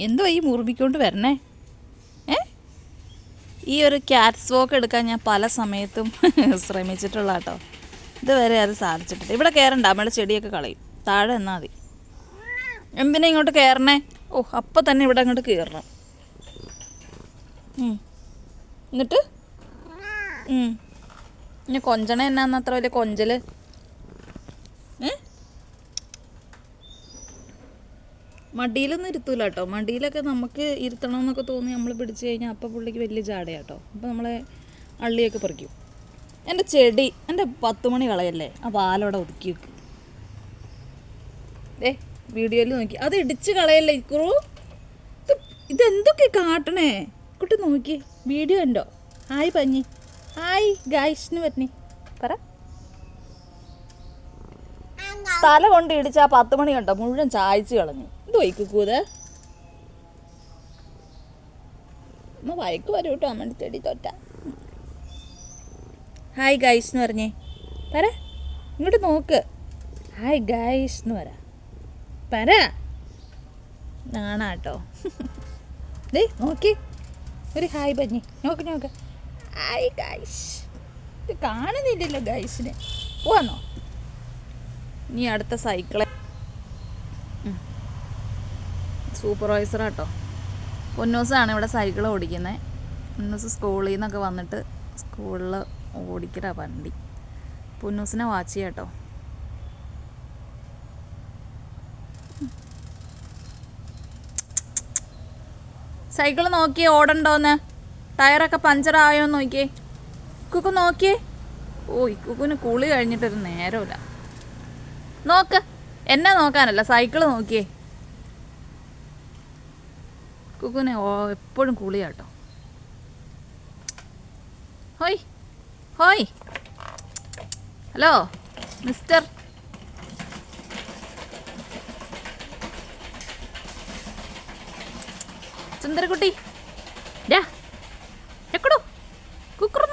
എന്തുവാ ഈ മുറിപ്പിക്കൊണ്ട് വരണേ? ഏ? ഈ ഒരു ക്യാറ്റ്സ് വോക്ക് എടുക്കാൻ ഞാൻ പല സമയത്തും ശ്രമിച്ചിട്ടുള്ള കേട്ടോ. ഇതുവരെ അത് സാധിച്ചിട്ടില്ല. ഇവിടെ കയറണ്ട അമ്മയുടെ ചെടിയൊക്കെ കളയും. താഴെ എന്നാൽ മതി. എന്തിനാ ഇങ്ങോട്ട് കയറണേ ഓ അപ്പം തന്നെ ഇവിടെ അങ്ങോട്ട് കയറണം എന്നിട്ട്? പിന്നെ കൊഞ്ചണ എന്നാന്ന് അത്ര വലിയ കൊഞ്ചൽ ഏ മടിയിലൊന്നും ഇരുത്തൂല കേട്ടോ മടിയിലൊക്കെ നമുക്ക് ഇരുത്തണമെന്നൊക്കെ തോന്നി നമ്മൾ പിടിച്ചു കഴിഞ്ഞാൽ അപ്പം പുള്ളിക്ക് വലിയ ജാടയാട്ടോ. അപ്പം നമ്മളെ അള്ളിയൊക്കെ പറിക്കും. എന്റെ ചെടി എന്റെ പത്ത് മണി കളയല്ലേ ആ പാലോടെ ഒതുക്കി വെക്കും. ഏ വീഡിയോയിൽ നോക്കി. അത് ഇടിച്ച് കളയല്ലേ ഇക്കുറു ഇത് ഇതെന്തൊക്കെ കാട്ടണേ? കുട്ടി നോക്കി. വീഡിയോ ഉണ്ടോ ഹായ് പഞ്ഞി. ഹായ് ഗായ്ഷിന് പറഞ്ഞി പറ. തല കൊണ്ട് ഇടിച്ച ആ പത്ത് മണി കണ്ടോ? മുഴുവൻ ചായച്ച് കളഞ്ഞു. ഇത് കുക്കൂത് അമ്മ വഴക്ക് വരും കേട്ടോ അമ്മ തേടി തൊറ്റ. ഹായ് ഗൈസ് എന്ന് പറഞ്ഞേ. പറ ഇങ്ങോട്ട് നോക്ക്. ഹായ് ഗൈസ് എന്ന് പറ. പറ. നാണാട്ടോ. ദേ നോക്കി. ഒരു ഹായ് പറഞ്ഞേ നോക്ക് നോക്ക്. ഹായ് ഗൈസ് ഇത് കാണുന്നില്ലല്ലോ ഗൈസിനെ പോവാന്നോ? ഇനി അടുത്ത സൈക്കിളെ സൂപ്പർവൈസർ കേട്ടോ പൊന്നൂസാണ് ഇവിടെ സൈക്കിൾ ഓടിക്കുന്നത് പൊന്നൂസ് സ്കൂളിൽ നിന്നൊക്കെ വന്നിട്ട് സ്കൂളിൽ ഓടിക്കല വണ്ടി. പൊന്നൂസിനെ വാച്ച് ചെയ്യാം കേട്ടോ സൈക്കിൾ നോക്കിയേ ഓടണ്ടോന്ന്. ടയറൊക്കെ പഞ്ചറായോ നോക്കിയേ. കുക്കു നോക്കിയേ. ഓ ഈ കുക്കുന് കുളി കഴിഞ്ഞിട്ടൊരു നേരമില്ല നോക്ക് എന്നെ നോക്കാനല്ല സൈക്കിൾ നോക്കിയേ. കുക്കുനെ ഓ എപ്പോഴും കുളിയാട്ടോ. ഹോയ് ഹോയ്. Hello mister. സുന്ദരക്കുട്ടി ഡാ എക്കടോ? കുക്കുറു